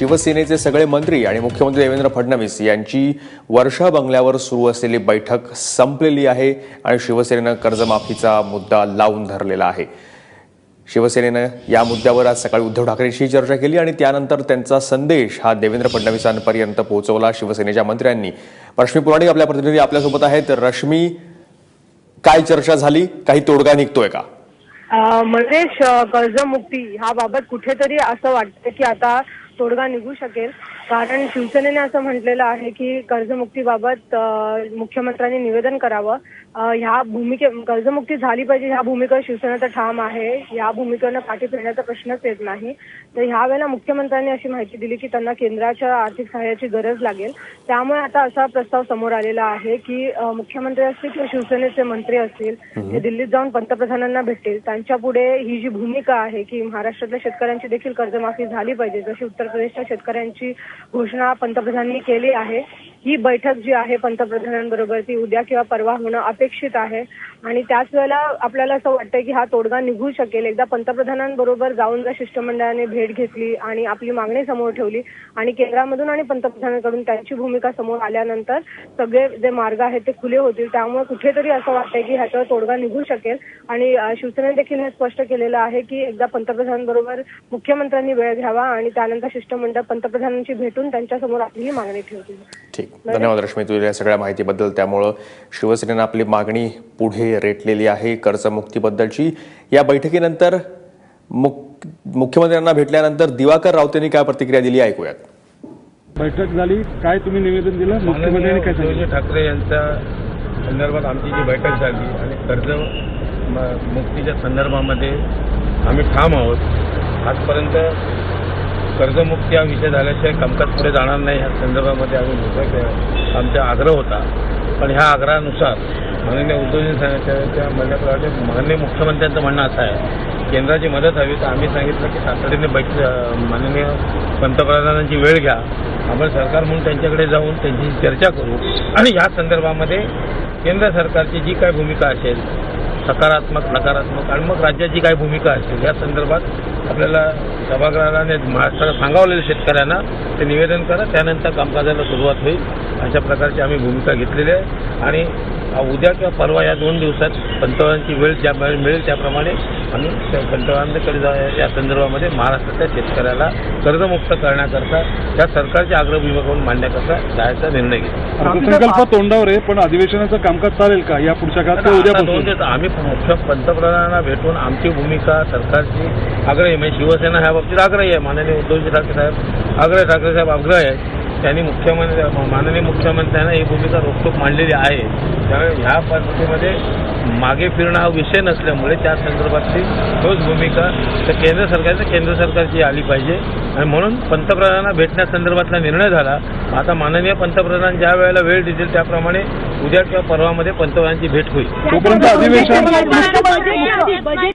शिवसेनेचे सगळे मंत्री आणि मुख्यमंत्री देवेंद्र फडणवीस यांची वर्षा बंगल्यावर सुरू असलेली बैठक संपलेली आहे आणि शिवसेनेनं कर्जमाफीचा मुद्दा लावून धरलेला आहे. शिवसेनेनं या मुद्द्यावर आज सकाळी उद्धव ठाकरेंशी चर्चा केली आणि त्यानंतर त्यांचा संदेश हा देवेंद्र फडणवीसांपर्यंत पोहोचवला शिवसेनेच्या मंत्र्यांनी. रश्मी पुराणिक आपल्या प्रतिनिधी आपल्यासोबत आहेत. रश्मी काय चर्चा झाली? काही तोडगा निघतोय का? म्हणजे कर्जमुक्ती अ, कर्जमुक्ती कुठेतरी असं वाटतं की आता तोडगा निघू शकेल. कारण शिवसेनेने असं म्हटलेलं आहे की कर्जमुक्तीबाबत मुख्यमंत्र्यांनी निवेदन करावं. ह्या भूमिके कर्जमुक्ती झाली पाहिजे ह्या भूमिकेवर शिवसेना तर ठाम आहे. या भूमिकेवरनं पाठी फिरण्याचा प्रश्नच येत नाही. तर ह्या वेळेला मुख्यमंत्र्यांनी अशी माहिती दिली की त्यांना केंद्राच्या आर्थिक सहाय्याची गरज लागेल. त्यामुळे आता असा प्रस्ताव समोर आलेला आहे की मुख्यमंत्री असतील किंवा शिवसेनेचे मंत्री असतील ते दिल्लीत जाऊन पंतप्रधानांना भेटतील. त्यांच्या पुढे ही जी भूमिका आहे की महाराष्ट्रातल्या शेतकऱ्यांची देखील कर्जमाफी झाली पाहिजे. जशी उत्तर प्रदेशच्या शेतकऱ्यांची घोषणा पंतप्रधानांनी केली आहे. ही बैठक जी आहे पंतप्रधानांबरोबर ती उद्या किंवा परवा होणं अपेक्षित आहे. आणि त्याच वेळेला आपल्याला असं वाटतं की हा तोडगा निघू शकेल. एकदा पंतप्रधानांबरोबर जाऊन जर शिष्टमंडळाने भेट घेतली आणि आपली मागणी समोर ठेवली आणि केंद्रामधून आणि पंतप्रधानांकडून त्यांची भूमिका समोर आल्यानंतर सगळे जे मार्ग आहेत ते खुले होतील. त्यामुळे कुठेतरी असं वाटतंय की ह्याच्यावर तोडगा निघू शकेल. आणि शिवसेनेने देखील हे स्पष्ट केलेलं आहे की एकदा पंतप्रधानांबरोबर मुख्यमंत्र्यांनी वेळ घ्यावा आणि त्यानंतर शिष्टमंडळ पंतप्रधानांची भेट भेटून त्यांच्यासमोर आपली ही मागणी ठेवतील ठीक. धन्यवाद रश्मी तुझ्या या सगळ्या माहितीबद्दल. त्यामुळं शिवसेनेनं आपली मागणी पुढे रेटलेली आहे कर्जमुक्तीबद्दलची. या बैठकीनंतर मुख मुख्यमंत्र्यांना भेटल्यानंतर दिवाकर राऊतांनी काय प्रतिक्रिया दिली ऐकूयात. बैठक झाली. काय तुम्ही निवेदन दिलं? मुख्यमंत्र्यांनी काय सांगितलं? ठाकरे यांच्या संदर्भात आमची जी बैठक झाली आणि कर्ज मुक्तीच्या संदर्भामध्ये आम्ही ठाम आहोत. आजपर्यंत कर्जमुक्ती हा विषय झाल्याशिवाय कामकाज पुढे जाणार नाही ह्या संदर्भामध्ये आम्ही आमचा आग्रह होता. पण ह्या आग्रहानुसार माननीय उद्धवजी साहेबांच्या माननीय मुख्यमंत्र्यांचं म्हणणं असं आहे. केंद्राची मदत हवी तर आम्ही सांगितलं की तातडीने बैठ माननीय पंतप्रधानांची वेळ घ्या. आपण सरकार म्हणून त्यांच्याकडे जाऊन त्यांची चर्चा करू. आणि या संदर्भामध्ये केंद्र सरकारची जी काय भूमिका असेल सकारात्मक नकारात्मक आणि मग राज्याची काय भूमिका असेल या संदर्भात आपल्याला सभागृहाने महाराष्ट्राला सांगावलेलं शेतकऱ्यांना ते निवेदन करा. त्यानंतर कामकाजाला सुरुवात होईल. अशा प्रकारची आम्ही भूमिका घेतलेली आहे. आणि उद्या किंवा परवा या दोन दिवसात पंतप्रधानांची वेळ ज्या मिळेल त्याप्रमाणे आम्ही पंतप्रधानांकडे जा या संदर्भामध्ये महाराष्ट्रातल्या शेतकऱ्याला कर्जमुक्त करण्याकरता त्या सरकारच्या आग्रह भूमिकावरून मांडण्याकरता जायचा निर्णय घेतला. अर्थसंकल्प तोंडावर आहे पण अधिवेशनाचं कामकाज चालेल का? या पुढच्या काळात का दोन उद्यापासून? दिवस आम्ही मुख्य पंतप्रधानांना भेटून आमची भूमिका सरकारची आग्रही म्हणजे शिवसेना ह्या बाबतीत आग्रही आहे. माननीय उद्धवजी ठाकरे साहेब आग्रह ठाकरे साहेब आग्रह आहे. त्यांनी मुख्यमंत्री माननीय मुख्यमंत्र्यांना ही भूमिका रोखोक मांडलेली आहे. त्यामुळे ह्या पद्धतीमध्ये मागे फिरणं हा विषय नसल्यामुळे त्या संदर्भातली तोच भूमिका तर केंद्र सरकारचं केंद्र सरकारची आली पाहिजे. आणि म्हणून पंतप्रधानांना भेटण्यासंदर्भातला निर्णय झाला. आता माननीय पंतप्रधान ज्या वेळेला वेळ देतील त्याप्रमाणे उद्या किंवा परवामध्ये पंतप्रधानांची भेट होईल. तोपर्यंत अधिवेशन बजेट